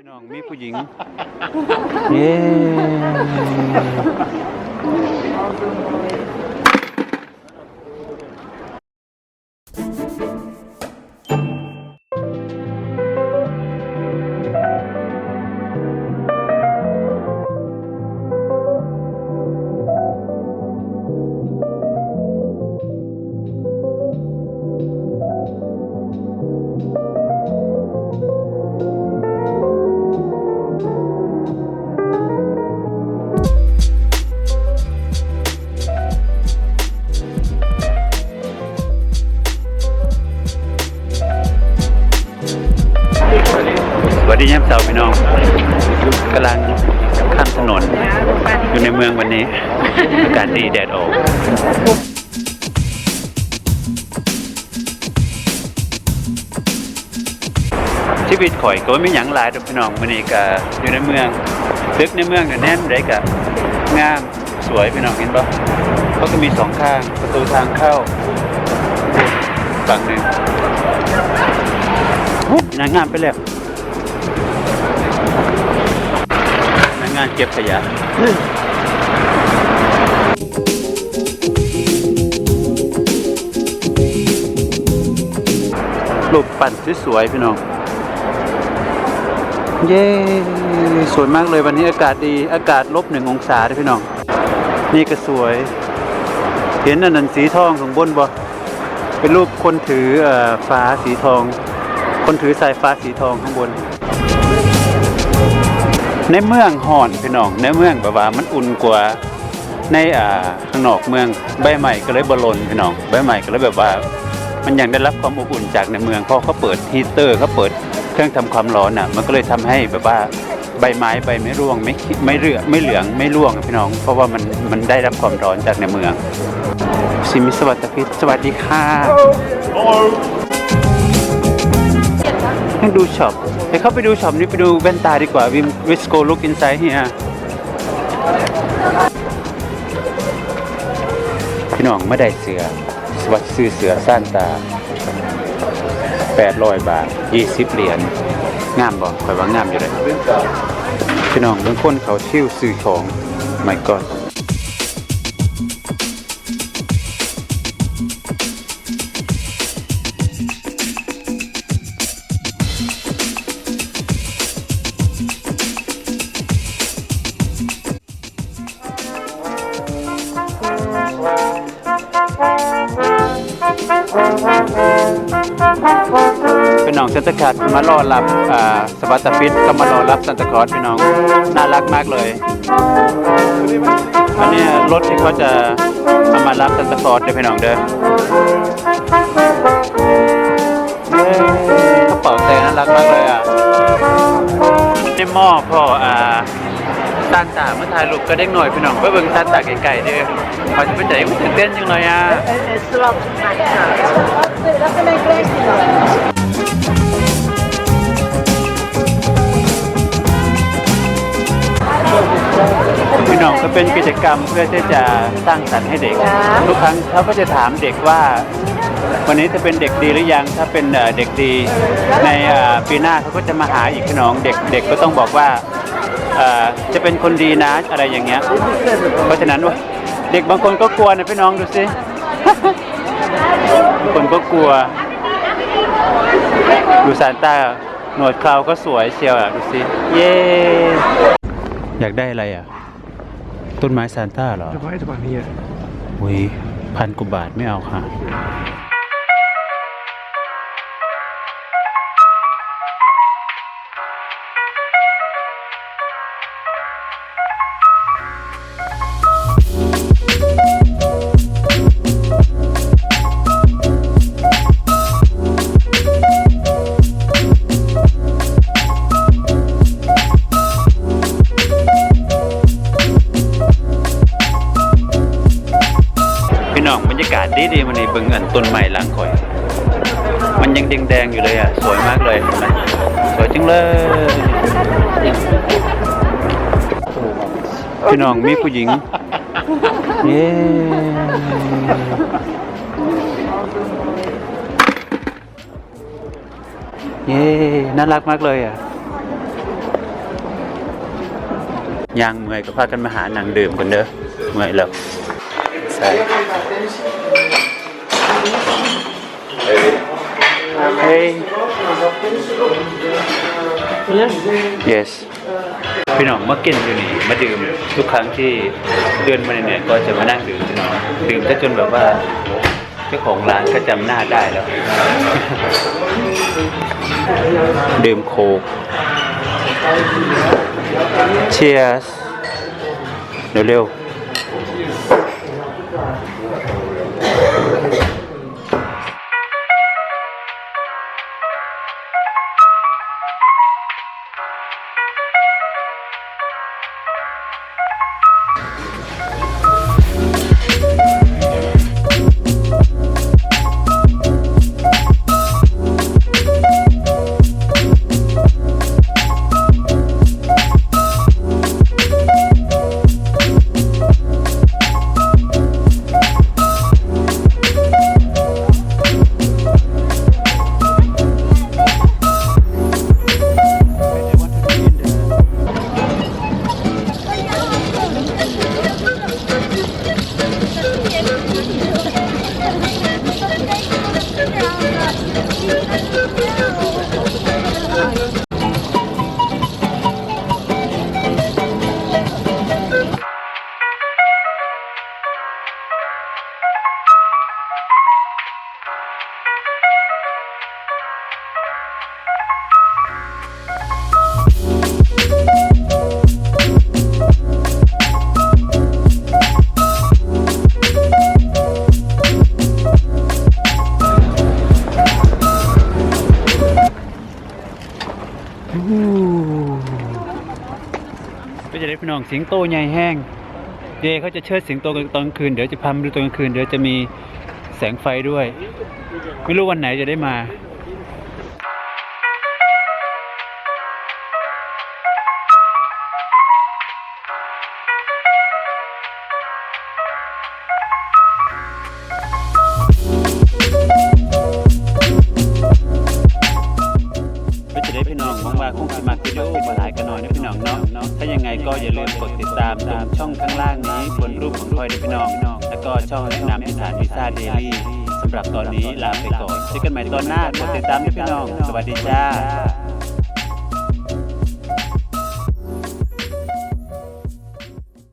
พี่น้องมีผู้หญิงเย้ ดียามเสาร์พี่น้องกำลังข้ามถนน อยู่ในเมืองวันนี้ อากาศดีแดดออกชีวิตข่อยก็ไม่หยังหลายดอกพี่น้องวันนี้ก็อยู่ในเมืองตึกในเมืองเนี่แน่นได้กะงามสวยพี่น้องเห็นปะเขาก็มีสองข้างประตูทางเข้าฝั่งหนึ่งนางงามไปแล้วานเก็บขยะรูปปั่นสวยๆพี่น้อง เย้สวยมากเลยวันนี้อากาศดีอากาศลบหนึ่งองศาด้วยพี่น้อง นี่ก็สวย เห็นอันนั้นสีทองข้างบนบ่เป็นรูปคนถือเอ่อฟ้าสีทอง คนถือสายฟ้าสีทองข้างบน ในเมืองห่อนพี่น้องในเมืองแบบว่ามันอุ่นกว่าในอ่าข้างนอกเมืองใบใหม่ก็เลยบอลลนพี่น้องใบใหม่ก็เลยแบบว่า มันยังได้รับความอบอุ่นจากในเมืองเพราะเขาเปิดฮีเตอร์เขาเปิดเครื่องทำความร้อนอะ มันก็เลยทำให้แบบว่าใบไม้ใบไม่ร่วงไม่ไม่เลือไม่เหลืองไม่ร่วงพี่น้อง เพราะว่ามันมันได้รับความร้อนจากในเมืองซิมิสวัสดิ์พิษสวัสดีค่ะ ให้ดูช็อปไปเข้าไปดูช็อปนี้ไปดูแว่นตาดีกว่าวิมวิสโกลุกอินไซด์เฮียพี่น้องไม่ได้เสือสวัสดิ์ซื้อเสือซ่านตา800บาท20เหรียญงามบ่ข่อยว่างามอยู่เลยพี่น้องบางคนเขาชิ่วซื้อของไม่ก่อน น้องเซนตคาร์ดมารอรับอ่าสวัสดิฟิตก็มารอรับซันตาคลอสพี่น้องน่ารักมากเลยอันนี้รถที่เขาจะเอามารับซันตาคลอสเด้อพี่น้องเด้อเย้กระเป๋าแต่น่ารักมากเลยอะนี่หม้อพ่ออ่าซานตาเมื่อถ่ายรูปก็เด็กหน่อยพี่น้องไปเบิ่งซานตาไกลๆเด้อเขาจะไปใจมันตื่นเต้นจังเลยอะ ก็เป็นกิจกรรมเพื่อที่จะสร้างสรรค์ให้เด็ก ทุกครั้งเขาก็จะถามเด็กว่า วันนี้จะเป็นเด็กดีหรือยังถ้าเป็นเอ่อเด็กดีในเอ่อปีหน้าเขาก็จะมาหาอีกพี่น้องเด็กเด็กก็ต้องบอกว่าเอ่อจะเป็นคนดีนะอะไรอย่างเงี้ยเพราะฉะนั้นว่าเด็กบางคนก็กลัวนะพี่น้องดูสิบางคนก็กลัว ดูซานต้าหนวดเคราวก็สวยเชียวอะ ดูสิ เย้ อยากได้อะไรอะ ต้นไม้ซานต้าเหรอจะไปจะไปนี่อุ้ยพันกว่าบาทไม่เอาค่ะ ดีดีๆวันนี้เบิ่งอันต้นไม้หลังข่อย มันยังแดงๆอยู่เลยอะ สวยมากเลยเห็นไหมสวยจังเลยพี่น้องมีผู้หญิงเย้เย้น่ารักมากเลยอะย่างเมื่อยก็พากันมาหาหนังดื่มกันเด้อเมื่อยแล้วใส่ yes พี่น้องมากินอยู่นี่มาดื่มทุกครั้งที่เดินมาเนี่ยก็จะมานั่งดื่มพี่น้องดื่มจนแบบว่าเจ้าของร้านก็จำหน้าได้แล้ว ดื่มโคก Cheers เร็วๆ องสิงโตใหญ่แห้งเดย์เขาจะเชิดสิงโตกันตอนกลางคืนเดี๋ยวจะพามาดูตอนกลางคืนเดี๋ยวจะมีแสงไฟด้วย ไม่รู้วันไหนจะได้มา ก็อย่าลืมกดติดตามตามช่องข้างล่างนี้บนรูปของคอยนะพี่น้องแล้วก็ช่องแนะนำที่ฐานวิซ่าเดลี่สำหรับตอนนี้ลาไปก่อนเจอกันใหม่ตอนหน้ากดติดตามนะพี่น้อง สวัสดีจ้า